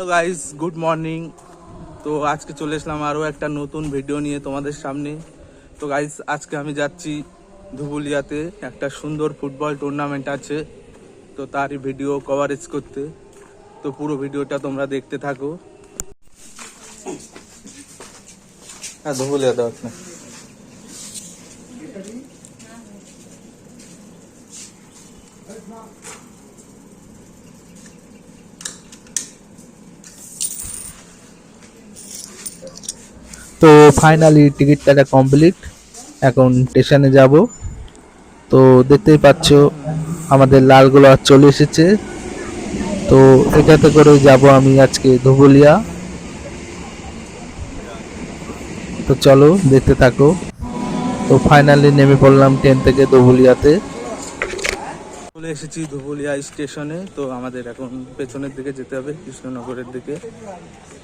Hello guys good morning তো আজকে চলে এসলাম আরও একটা নতুন ভিডিও নিয়ে তোমাদের সামনে। তো গাইস আজকে আমি যাচ্ছি ধুবুলিয়াতে একটা সুন্দর ফুটবল টুর্নামেন্ট আছে। তো তারই ভিডিও কভারেজ করতে। তো পুরো ভিডিওটা তোমরা দেখতে থাকো। হ্যাঁ ধুবুলিয়া দেওয়া না তো ফাইনালি টিকিট কাটা কমপ্লিট এখন স্টেশনে যাব। তো দেখতেই পাচ্ছ, আমাদের লালগুলো চলে এসেছে। তো এটাতে করে যাব আমি আজকে ধুবুলিয়া। তো চলো দেখতে থাকো। তো ফাইনালি নেমে পড়লাম ট্রেন থেকে ধুবুলিয়াতে। চলে এসেছি ধুবুলিয়া স্টেশনে। তো আমাদের এখন পেছনের দিকে যেতে হবে, কৃষ্ণনগরের দিকে।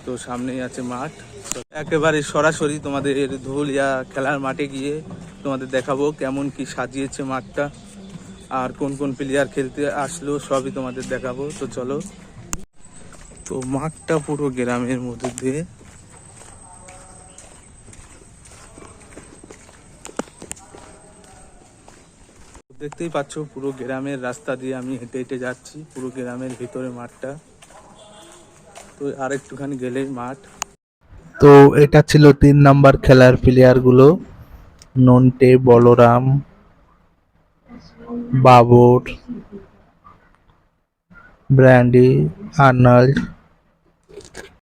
তো সামনেই আছে মাঠ। একেবারে সরাসরি তোমাদের ধুবুলিয়া খেলার মাঠে গিয়ে তোমাদের দেখাবো কেমন কি সাজিয়েছে মাঠটা, আর কোন কোন প্লেয়ার খেলতে আসলো সবই তোমাদের দেখাবো। তো চলো। তো মাঠটা পুরো গ্রামের মধ্যে দিয়ে দেখতেই পাচ্ছ পুরো গ্রামের রাস্তা দিয়ে আমি হেঁটে হেঁটে যাচ্ছি, পুরো গ্রামের ভিতরে মাঠটা। তো আর একটুখানি গেলেই মাঠ। তো এটা ছিল তিন নাম্বার খেলার প্লেয়ারগুলো নন্টে, বলরাম, বাবর, ব্র্যান্ডি, আর্নাল্ড